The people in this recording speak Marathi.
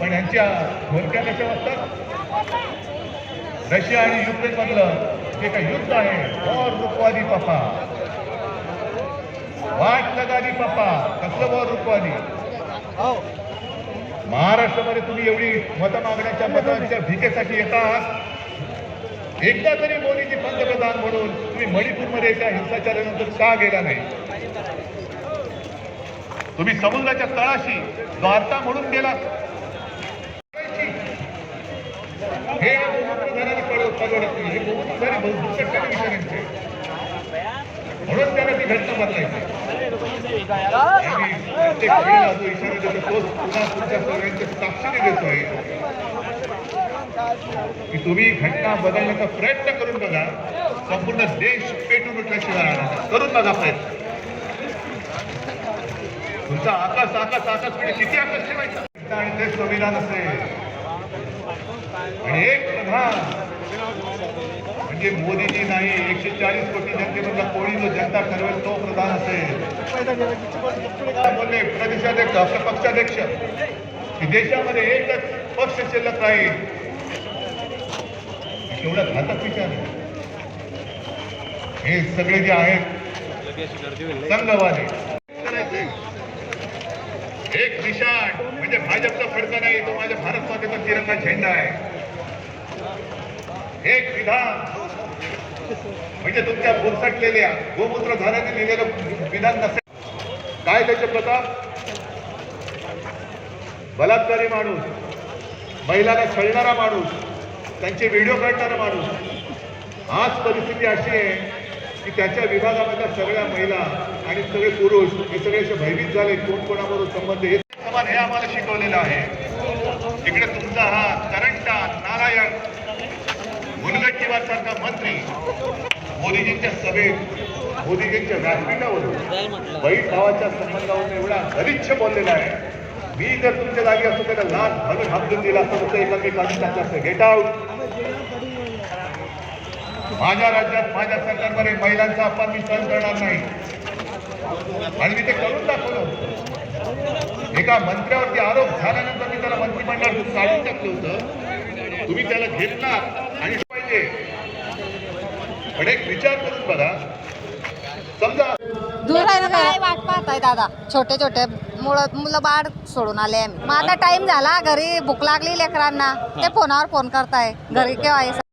पण यांच्या घोरक्या कशा वाटतात रशिया आणि युक्रेन मधलं जे काही युद्ध आहे वॉर रुकवादी पप्पा वाट लगादी पप्पा कसलं वॉर रुकवादी महाराष्ट्रामध्ये तुम्ही एवढी मतं मागण्याच्या मतांच्या भीकेसाठी येतात एकदा तरी मोदीजी पंतप्रधान म्हणून तुम्ही मणिपूरमध्ये त्या हिंसाचारानंतर का गेला नाही? तुम्ही समुद्राच्या तळाशी वार्ता म्हणून गेला हे गोमुखधाराला हे परवडत सारे हे गोमुखधारी बहुसंख्य टेलिव्हिजनचे म्हणून त्याला ती घटना बदलायची आम्ही जो इशारा देतो तोच पुन्हा तुमच्या सगळ्यांच्या साक्षीने देतोय की तुम्ही घटना बदलण्याचा प्रयत्न करून बघा. संपूर्ण देश पेटून उठल्याशिवाय राहणार करून बघा प्रयत्न. तुमचा आकाश आकाश आकाश म्हणजे किती आकाश ठेवायचा? आणि ते संविधान असेल. आणि एक प्रधान. म्हणजे मोदीजी नाही एकशे चाळीस कोटी जनतेमधला कोणी जो जनता ठरवेल तो प्रधान असेल. बोलले प्रदेशाध्यक्ष आपला पक्षाध्यक्ष. की देशामध्ये एकच पक्ष शिल्लक राहील. एवढा घातक विचार हे सगळे जे आहेत संघवाले एक निशाण म्हणजे भाजपचा फडका नाही तो माझ्या भारत मातेचा तिरंगा झेंडा आहे. एक विधान. म्हणजे तुमच्या गोमूत्र झाल्याने लिहिलेलं विधान नसेल. काय त्याचे प्रताप? बलात्कारी माणूस महिलाला छळणारा माणूस त्यांचे व्हिडिओ काढणारा माणूस. आज परिस्थिती अशी आहे की त्याच्या विभागामधल्या सगळ्या महिला आणि सगळे पुरुष हे सगळे असे भयभीत झाले कोण कोणाबरोबर संबंध हे समान हे आम्हाला शिकवलेलं आहे. इकडे तुमचा हा करंटा नारायण मुनगंटीवार सारखा मंत्री मोदीजींच्या सभेत मोदीजींच्या व्यासपीठावरून बहीण भावाच्या संबंधावरून एवढा गलिच्छ बोललेला आहे. मी जर तुमच्या जागी असतो त्याला लाच घालून हाकलून दिला असतं तर एकाकी काढून टाकलं असतं. गेट आउट माझ्या राज्यात माझ्या सरकारमध्ये महिलांचा अपमान मी सहन करणार नाही. आणि मी ते करून दाखवलं. एका मंत्र्यावरती आरोप झाल्यानंतर मी त्याला मंत्रिमंडळातून काढून टाकलं होतं. तुम्ही त्याला घेतणार आणि एक विचार करून बघा. समजा दूर आहे ना काय? वाट पाहताय दादा? छोटे छोटे मुलं मुलं बाळ सोडून आले आम्ही. मग आता टाइम झाला घरी भूक लागली लेकरांना. ते फोनावर फोन करताय. घरी केव्हा आहे?